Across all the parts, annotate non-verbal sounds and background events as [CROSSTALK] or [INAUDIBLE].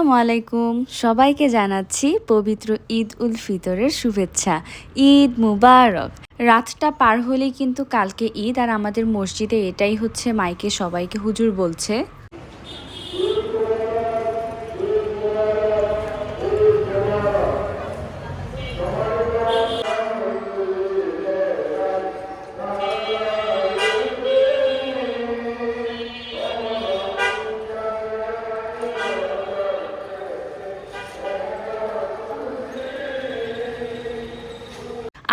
আসসালামু আলাইকুম। সবাইকে জানাচ্ছি পবিত্র ঈদ উল ফিতরের শুভেচ্ছা। ঈদ মুবারক। রাতটা পার হলেই কিন্তু কালকে ঈদ, আর আমাদের মসজিদে এটাই হচ্ছে মাইকে সবাইকে হুজুর বলছে।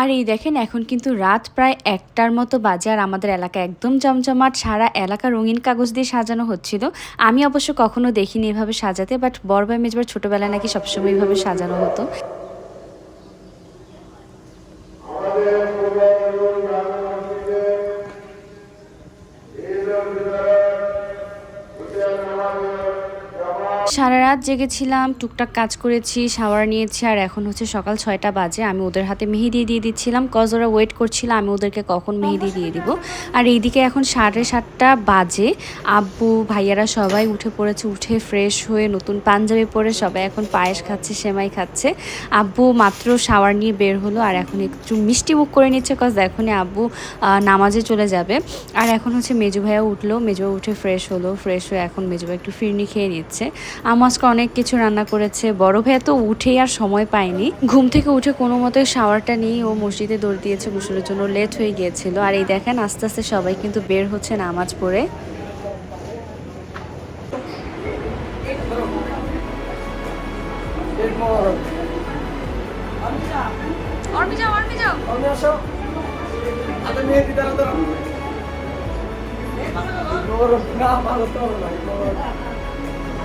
আর এই দেখেন, এখন কিন্তু রাত প্রায় একটার মতো বাজে আর আমাদের এলাকা একদম জমজমাট সারা এলাকা রঙিন কাগজ দিয়ে সাজানো হচ্ছিল। আমি অবশ্য কখনো দেখিনি এভাবে সাজাতে বাট বড় ভাই মেজবার ছোটোবেলায় নাকি সবসময় এভাবে সাজানো হতো। সারা রাত জেগেছিলাম, টুকটাক কাজ করেছি শাওয়ার নিয়েছি, আর এখন হচ্ছে সকাল ছয়টা বাজে। আমি ওদের হাতে মেহেদি দিয়ে দিচ্ছিলাম। কজ ওরা ওয়েট করছিল, আমি ওদেরকে কখন মেহেদি দিয়ে দিব। আর এইদিকে এখন সাড়ে সাতটা বাজে। আব্বু, ভাইয়ারা সবাই উঠে পড়েছে, উঠে ফ্রেশ হয়ে নতুন পাঞ্জাবি পরে সবাই এখন পায়েস খাচ্ছে, সেমাই খাচ্ছে। আব্বু মাত্র শাওয়ার নিয়ে বের হলো, আর এখন একটু মিষ্টি মুখ করে নিচ্ছে কজ এখনই আব্বু নামাজে চলে যাবে। আর এখন হচ্ছে মেজু ভাইয়া উঠল, মেজু উঠে ফ্রেশ হলো ফ্রেশ হয়ে এখন মেজু ভাই একটু ফিরনি খেয়ে নিচ্ছে। আমু আজকে অনেক কিছু রান্না করেছে। বড় ভাইয়া তো উঠেই আর সময় পায়নি। ঘুম থেকে উঠে কোনো মতে শাওয়ারটা নিয়ে ও মসজিদে দৌড় দিয়েছে গোসলের জন্য লেট হয়ে গিয়েছিল। আর এই দেখেন আস্তে আস্তে সবাই কিন্তু বের হচ্ছে নামাজ পড়ে। না ভালো তো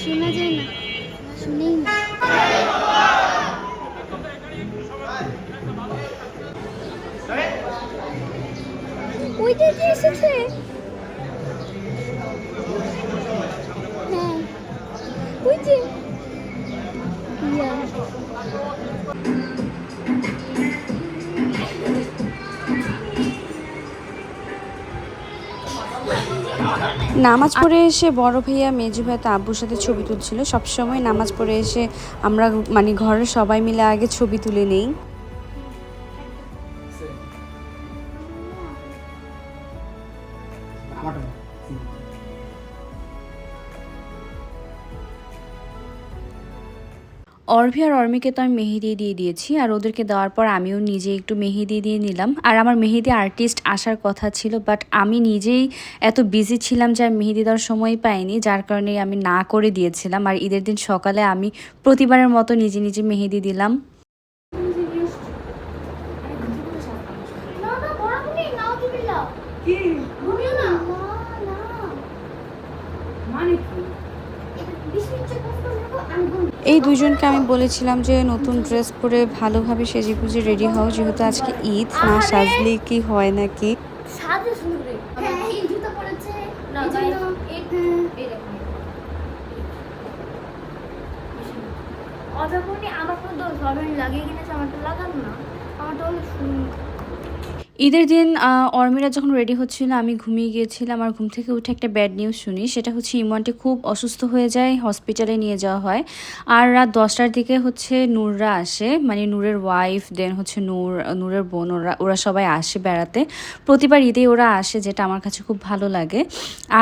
শোনা যায় শুনেই না। ওই যে এসেছে? নামাজ পড়ে এসে বড় ভাইয়া মেজু ভাই তো আব্বুর সাথে ছবি তুলছিল। সবসময় নামাজ পড়ে এসে আমরা মানে ঘরের সবাই মিলে আগে ছবি তুলে নেই। আমারটা। অর্ভি আর অর্মিকে তো আমি মেহেদি দিয়ে দিয়েছি, আর ওদেরকে দেওয়ার পর আমিও নিজে একটু মেহেদি দিয়ে নিলাম। আর আমার মেহেদি আর্টিস্ট আসার কথা ছিল বাট আমি নিজেই এত বিজি ছিলাম যে আমি মেহেদি দেওয়ার সময় পাইনি, যার কারণে আমি না করে দিয়েছিলাম। আর ঈদের দিন সকালে আমি প্রতিবারের মতো নিজে নিজে মেহেদি দিলাম না না বরাবরই নাও দিবিলা কি ঘুমিও না না না মানে কি এটা বিশ মিনিট চেক করতে নেব আমি ঘুম এই দুজনকে আমি বলেছিলাম যে নতুন ড্রেস পরে ভালোভাবে সেজে গুজে রেডি হও যেহেতু আজকে ঈদ না সাজলে কি হয় নাকি? হ্যাঁ হ্যাঁ। আমার কোনো দোষ হবে লাগিয়ে কিনেছি আমার তো লাগানো না। আমার তো হলো সুন্দর। ঈদের দিন অর্মিরা যখন রেডি হচ্ছিল, আমি ঘুমিয়ে গিয়েছিলাম আর ঘুম থেকে উঠে একটা ব্যাড নিউজ শুনি। সেটা হচ্ছে ইমনটি খুব অসুস্থ হয়ে যায় হসপিটালে নিয়ে যাওয়া হয়। আর রাত দশটার দিকে হচ্ছে নূররা আসে মানে নূরের ওয়াইফ দেন হচ্ছে নূর, নূরের বোন, ওরা ওরা সবাই আসে বেড়াতে। প্রতিবার ঈদে ওরা আসে, যেটা আমার কাছে খুব ভালো লাগে।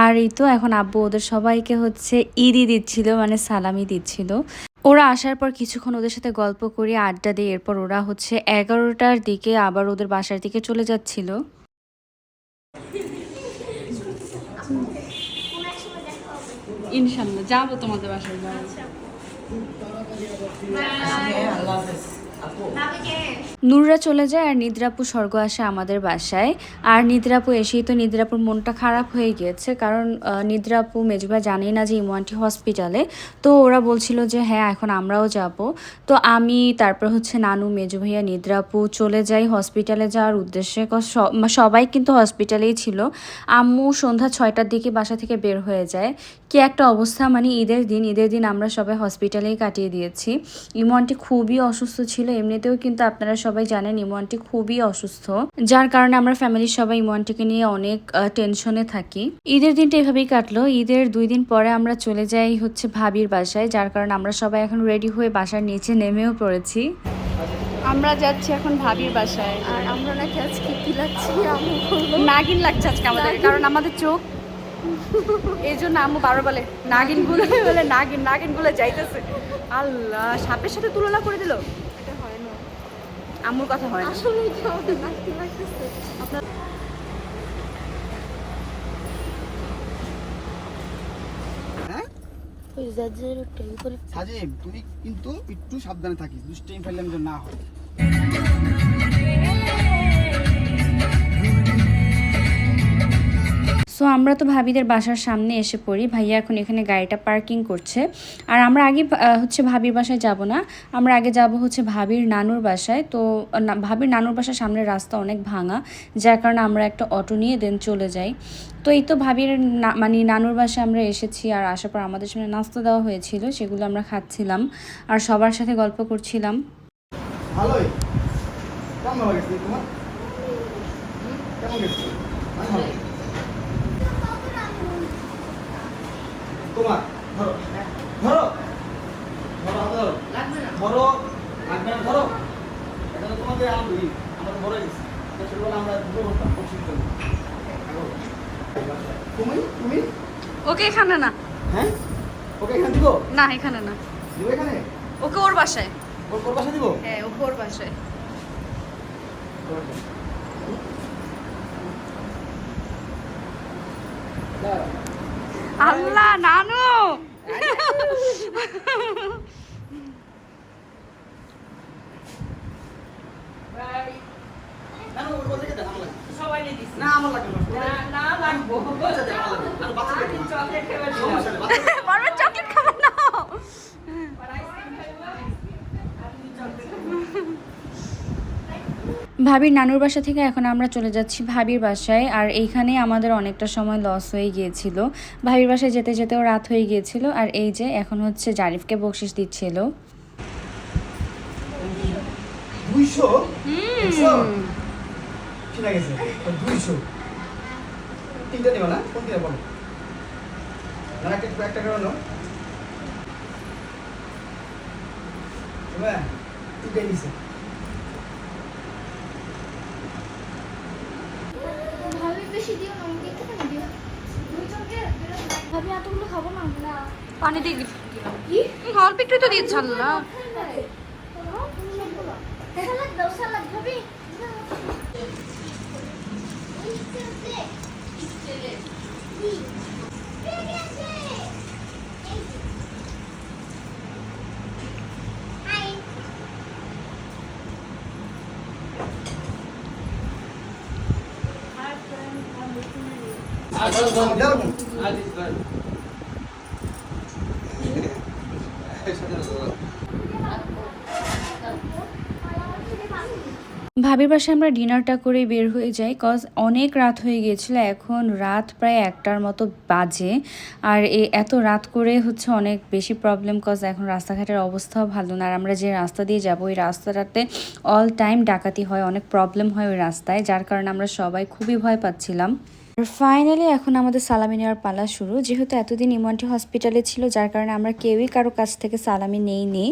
আর এই তো এখন আব্বু ওদের সবাইকে হচ্ছে ঈদই দিচ্ছিল মানে সালামি দিচ্ছিল। ওরা আসার পর কিছুক্ষণ ওদের সাথে গল্প করে আড্ডা দিয়ে এরপর ওরা হচ্ছে এগারোটার দিকে আবার ওদের বাসার দিকে চলে যাচ্ছিল। ইনশাল্লাহ যাব তোমাদের বাসায়। যাব আল্লাহ হাফেজ। নুররা চলে যায় আর নিদ্রাপু স্বর্গ আসে আমাদের বাসায়। আর নিদ্রাপু এসেই তো নিদ্রাপুর মনটা খারাপ হয়ে গিয়েছে কারণ নিদ্রাপু, মেজবা জানেই না যে ইমোয়ান্টি হসপিটালে। তো ওরা বলছিল যে হ্যাঁ এখন আমরাও যাব। তো আমি, তারপর হচ্ছে নানু, মেজু ভাইয়া, নিদ্রাপু চলে যাই হসপিটালে যাওয়ার উদ্দেশ্যে। সবাই কিন্তু হসপিটালেই ছিল। আম্মু সন্ধ্যা ছয়টার দিকে বাসা থেকে বের হয়ে যায়। কি একটা অবস্থা? মানে ঈদের দিন ঈদের দিন আমরা সবাই হসপিটালেই কাটিয়ে দিয়েছি। ইমনটি খুবই অসুস্থ ছিল। এমনিতেও কিন্তু আপনারা সবাই জানেন ইমনটি খুবই অসুস্থ। যার কারণে আমরা ফ্যামিলির সবাই ইমনটিকে নিয়ে অনেক টেনশনে থাকি। ঈদের দিনটা এভাবেই কাটলো। ঈদের দুই দিন পরে আমরা চলে যাই হচ্ছে ভাবির বাসায় যার কারণে আমরা সবাই এখন রেডি হয়ে বাসার নিচে নেমেও পড়েছি। আমরা যাচ্ছি এখন ভাবির বাসায়। আর আমরা নাকি আজকে কি লাগছি? নাগিন লাগছে আজকে আমাদের কারণ আমাদের চোখ এই জন্য আম্মু বারো বলে নাগিনগুলো বলে নাগিন নাগিনগুলো যাইতেছে। আল্লাহ সাপের সাথে তুলনা করে দিল? এটা হয় না। আম্মুর কথা হয় আসলে হ্যাঁ? তুই কিন্তু একটু সাবধানে থাকিস দুষ্টাইম ফেললাম যেন না হয়। সো আমরা তো ভাবিদের বাসার সামনে এসে পড়ি। ভাইয়া এখন এখানে গাড়িটা পার্কিং করছে। আর আমরা আগে হচ্ছে ভাবির বাসায় যাব না। আমরা আগে যাব হচ্ছে ভাবির নানুর বাসায়। তো ভাবির নানুর বাসার সামনের রাস্তা অনেক ভাঙা। যার কারণে আমরা একটা অটো নিয়ে দেন চলে যাই। তো এই তো ভাবির মানে নানুর বাসায় আমরা এসেছি। আর আসার পর আমাদের সামনে নাস্তা দেওয়া হয়েছিল। সেগুলো আমরা খাচ্ছিলাম। আর সবার সাথে গল্প করছিলাম। ভালোই। কেমন তোমার? কেমন অনেক ভালো তোমার ধরো ধরো ধরো হাতে ধরো ধরো লাগবে না ধরো। এটা তো তোমাদের আনন্দ আমাদের বড় গেছে ছোটবেলা আমরা দুটো খুব সুন্দর তুমি তুমি? ওকে এখানে না। হ্যাঁ? ওকে এখানে দিব? না এখানে না। দিব এখানে? ওকে ওর বাসায়। ওর ওর পাশে দিব? হ্যাঁ ওকে ওর বাসায়। দাঁড়াও। আল্লাহ নানু না, আমার লাগবে। না, না। আচ্ছা, লাগবে। চকলেট না ভাবির নানুর বাসা থেকে এখন আমরা চলে যাচ্ছি ভাবির বাসায় আর এইখানে আমাদের অনেকটা সময় লস হয়ে গিয়েছিল। ভাবির বাসায় যেতে যেতেও রাত হয়ে গিয়েছিল আর এই যে এখন হচ্ছে জারিফকে বকশিস দিচ্ছিল। তিনটা নিবা না? কোন তিনটা বলো? না, একটা- একটা করে নাও। এবার, তিনটাই নিছে। ভাবি বেশি দিও না আমাকে একটুখানি দিও। ভাবি এতগুলো খাব না না পানি দিয়ে কি? অল্প একটু তো দিয়েছ আল্লাহ সালাদ দাও সালাদ ভাবি। ভাবির বাসায় আমরা ডিনারটা করে বের হয়ে যাই কজ অনেক রাত হয়ে গিয়েছিল, এখন রাত প্রায় একটার মতো বাজে। আর এ, এত রাত করে হচ্ছে অনেক বেশি প্রবলেম কজ এখন রাস্তাঘাটের অবস্থাও ভালো না। আর আমরা যে রাস্তা দিয়ে যাব, ওই রাস্তাটাতে অল টাইম ডাকাতি হয়, অনেক প্রবলেম হয় ওই রাস্তায়, যার কারণে আমরা সবাই খুবই ভয় পাচ্ছিলাম। ফাইনালি এখন আমাদের সালামি নেওয়ার পালা শুরু। যেহেতু এতদিন ইমনটি হসপিটালে ছিল যার কারণে আমরা কেউই কারও কাছ থেকে সালামি নেইনি।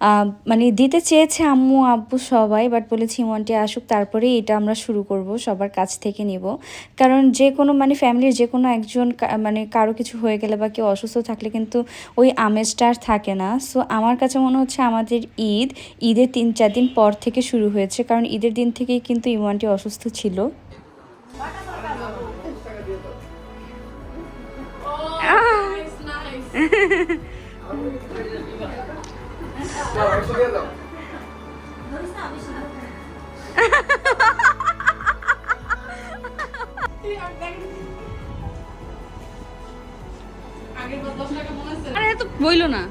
আহ, মানে দিতে চেয়েছে আম্মু আব্বু সবাই বাট বলেছি ইমনটি আসুক তারপরে এটা আমরা শুরু করব সবার কাছ থেকে নিব। কারণ যে কোনো মানে ফ্যামিলির যে কোনো একজন মানে কারও কিছু হয়ে গেলে বা কেউ অসুস্থ থাকলে কিন্তু ওই আমেজটা আর থাকে না। সো আমার কাছে মনে হচ্ছে আমাদের ঈদ ঈদের তিন চার দিন পর থেকে শুরু হয়েছে কারণ ঈদের দিন থেকেই কিন্তু ইমনটি অসুস্থ ছিল। আরে তো বইল না।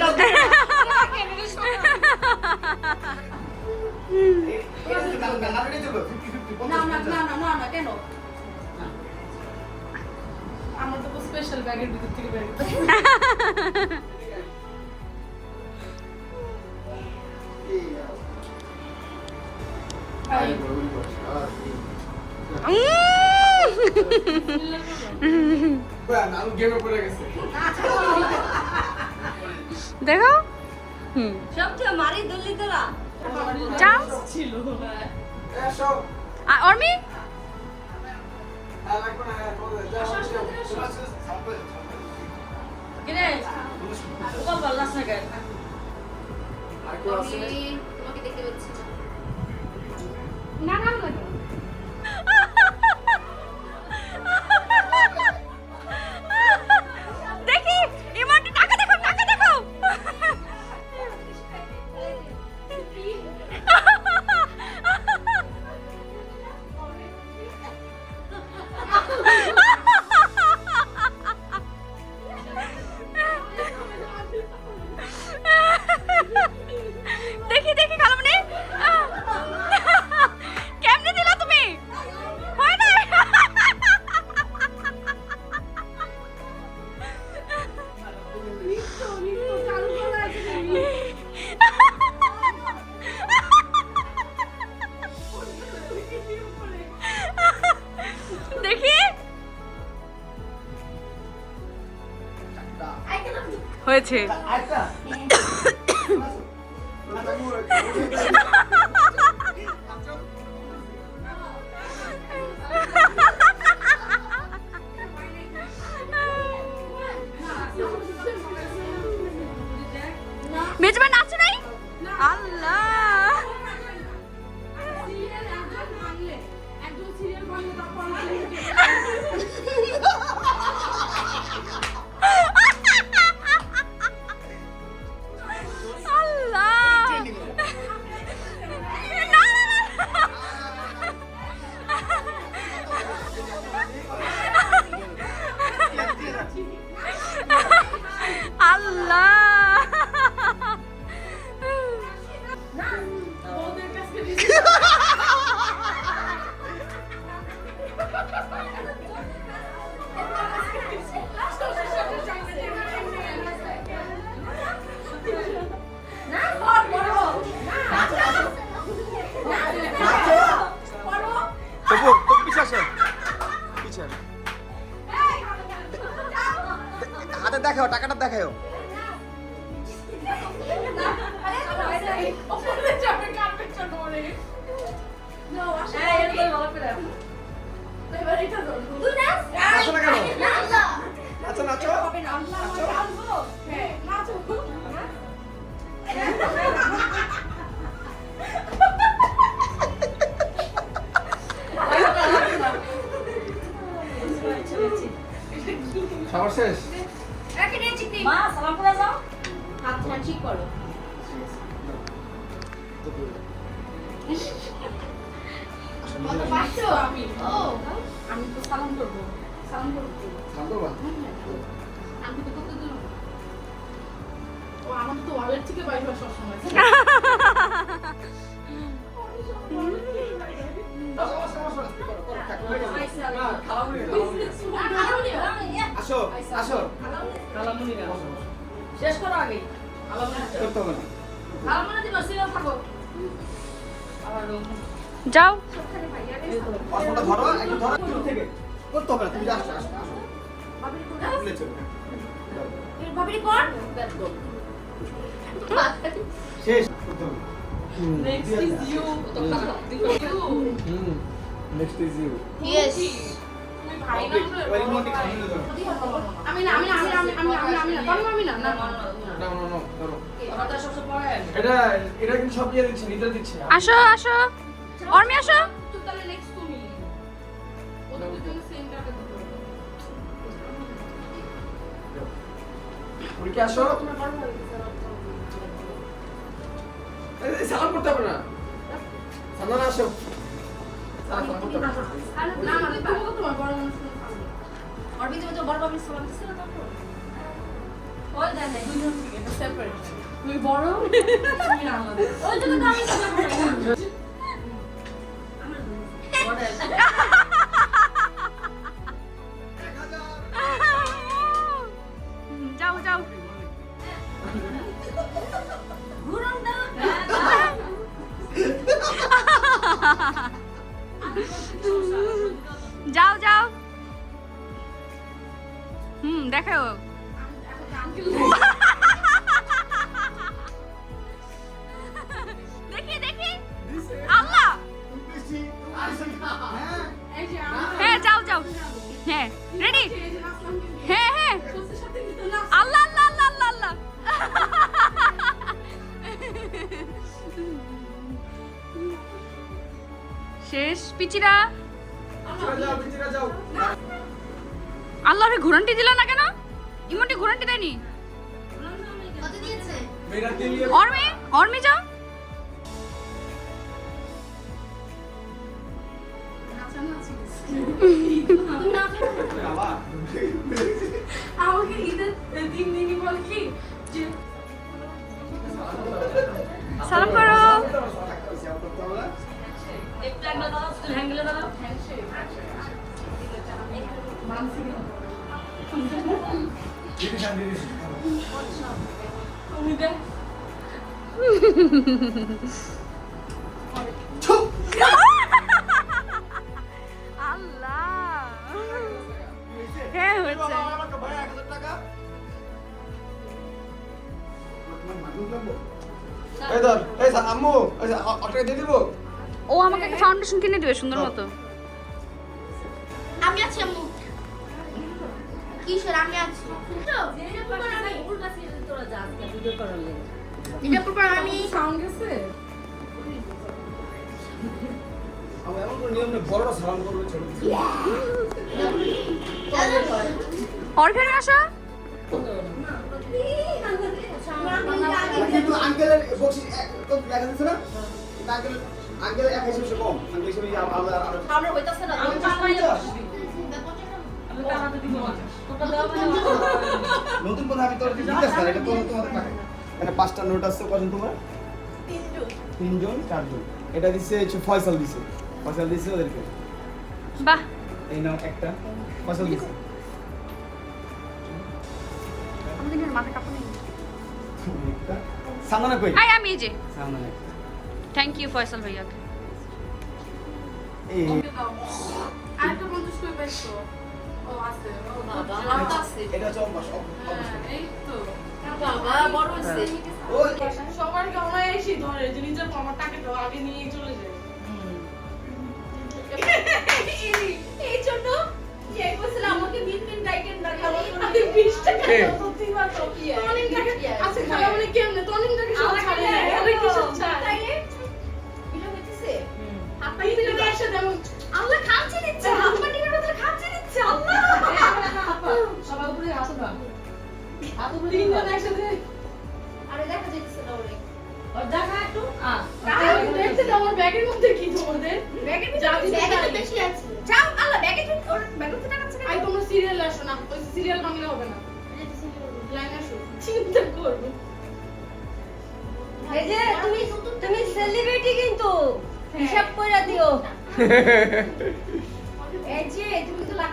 টাকা [LAUGHS] [LAUGHS] পাই যাবে যাও নাড়িয়ে দেবো ফিফটি ফিফটি না না না না না না কেন? আমার তো স্পেশাল ব্যাগের ভিতর থেকে বের আমি গেমে পড়ে গেছে দেখো। হুম সবচেয়ে মারি দলি তোরা। যাও। অর্মি? না না। সবার শেষ? মা সালাম করে যাও। হাত ঠিক করো। পাঁচশো [LAUGHS] আমি ও আমি তো সালাম করব। সালাম করব। শান্ত বা আমি তো করতে দিলাম ও আমার তো ওয়ালেট থেকে বাইর হয় সবসময়। আসো আসো। শেষ করো আগে। করতে হবে না। আলামনা দিবা সিরিয়াল থাকো যাও। পাসপোর্টটা ধরো একটু ধরো। শুরু থেকে। করতে হবে তুমি আসো আসো আসো। ভুলে চলো। ভাবিনি কর শেষ করতে হবে। নেক্সট ইজ ইউ তো খারাপ দিও hmm next is you Yes. তুমি ভাই। না ওই রিমোটে খামিয়ে ধরো আমি না আমি না আমি আমি আমি আমি আমি না তখন আমি না না। না না না ধরো। আমাদের সবসময় পড়ে এটা এটা কিন্তু সব দিয়ে দিচ্ছে নিতে দিচ্ছে আসো আসো। অর্মি আসো। তাহলে নেক্সট উড়কে আসো। বড় সালাম করতে হবে না। সালাম আসো। সালাম করতে হবে। [LAUGHS] না। না। মানে শেষ পিচিরা। আল্লাহরে ঘুরানটি দিল না কেন? ইমনটি ঘুরানটি দেয়নি। অর্মি অর্মি যাও। আল্লাহ হ্যাঁ হয়েছে এই ধর এই আম্মু দিয়ে দিবো ও আমাকে একটা ফাউন্ডেশন কিনে দিবে সুন্দর মতো কিসের? আমি আছি। তো এটা পরপর আমি আমি সাউন্ড গেছে? আমার এমন কোনো নিয়ম বড়রা সালাম করবে ছোট অর্ঘানে আসো। আঙ্কেলের বকশিস এক- তো দেখা যাচ্ছে না? আঙ্কেল আঙ্কেল এক হিসেবে কম। আঙ্কেল হিসেবে আমরা হইতাছে না আমি পঞ্চাশ। নতুন কথা আমি তোর দিতে আসছি এটা তো তোমাদের টাকা এখানে পাঁচটা নোট আছে কজন তোমার? তিনজন। চারজন। এটা দিচ্ছে হচ্ছে ফয়সাল দিছে। ফয়সাল দিছে ওদেরকে। বাহ। এই নাও একটা। ফয়সাল দিছে। আমাদের মাথা কাপড় নেই। একটা। সামনে কই? আই আমি যে। সামনে থ্যাংক ইউ ফয়সাল ভাইয়াকে এই ওকে দাও আরেকটা পঞ্চাশ আছে তো আছে। এটা হচ্ছে হ্যাঁ, এই তো বাবা বড় হইছে সবার কেমন এসে ধরে যে নিজের আমার টাকাটা আগে নিয়ে চলে যায় এই- জন্য আমাকে দিন দিন ডাইটেন দেখাবো আমি 20 টাকা কে? দাও, প্রতিবার তো। টনিক টাকা আচ্ছা খাওয়া মানে কেমনে টনিক টাকা সব ছাড়ে না আরে কিসের ছাড় এটা হইতেছে হাত এই একসাথে আল্লাহ খামচি দিচ্ছে হাত পা টিকার দিচ্ছে সবার উপরে আসো না। তিনজন একসাথে। আরে দেখা যাচ্ছে না ওরে তাহলে দেখতে তো আমার ব্যাগের মধ্যে কি তোমাদের? ব্যাগের যা ব্যাগে তো বেশি আছে। যাও আল্লাহ ব্যাগে ভিতরে ওর ব্যাগে ভিতরে টাকা আছে আই তোমরা সিরিয়াল আসো না। ওই সিরিয়াল বাংলা হবে না। লাইন আসো। চিন্তা করব। এই যে তুমি তুমি সেলিব্রিটি কিন্তু। হিসাব কইরা দিও। [LAUGHS] এই যে তুমি তো লাখ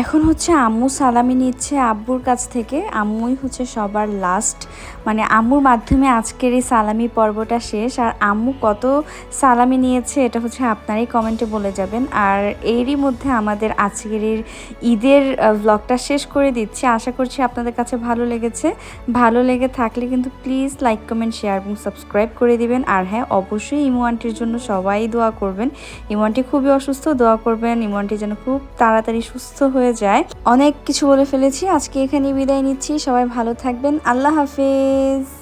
এখন হচ্ছে আম্মু সালামি নিচ্ছে আব্বুর কাছ থেকে। আম্মুই হচ্ছে সবার লাস্ট মানে আম্মুর মাধ্যমে আজকের এই সালামি পর্বটা শেষ। আর আম্মু কত সালামি নিয়েছে এটা হচ্ছে আপনারাই কমেন্টে বলে যাবেন। আর এরই মধ্যে আমাদের আজকের ঈদের ব্লগটা শেষ করে দিচ্ছি। আশা করছি আপনাদের কাছে ভালো লেগেছে। ভালো লেগে থাকলে কিন্তু প্লিজ লাইক কমেন্ট শেয়ার এবং সাবস্ক্রাইব করে দিবেন। আর হ্যাঁ অবশ্যই ইমু আন্টির জন্য সবাই দোয়া করবেন। ইমু আন্টি খুবই অসুস্থ, দোয়া করবেন। ইমু আন্টি যেন খুব তাড়াতাড়ি সুস্থ হয়ে যায়। অনেক কিছু বলে ফেলেছি। আজকে এখানে বিদায় নিচ্ছি। সবাই ভালো থাকবেন। আল্লাহ হাফেজ।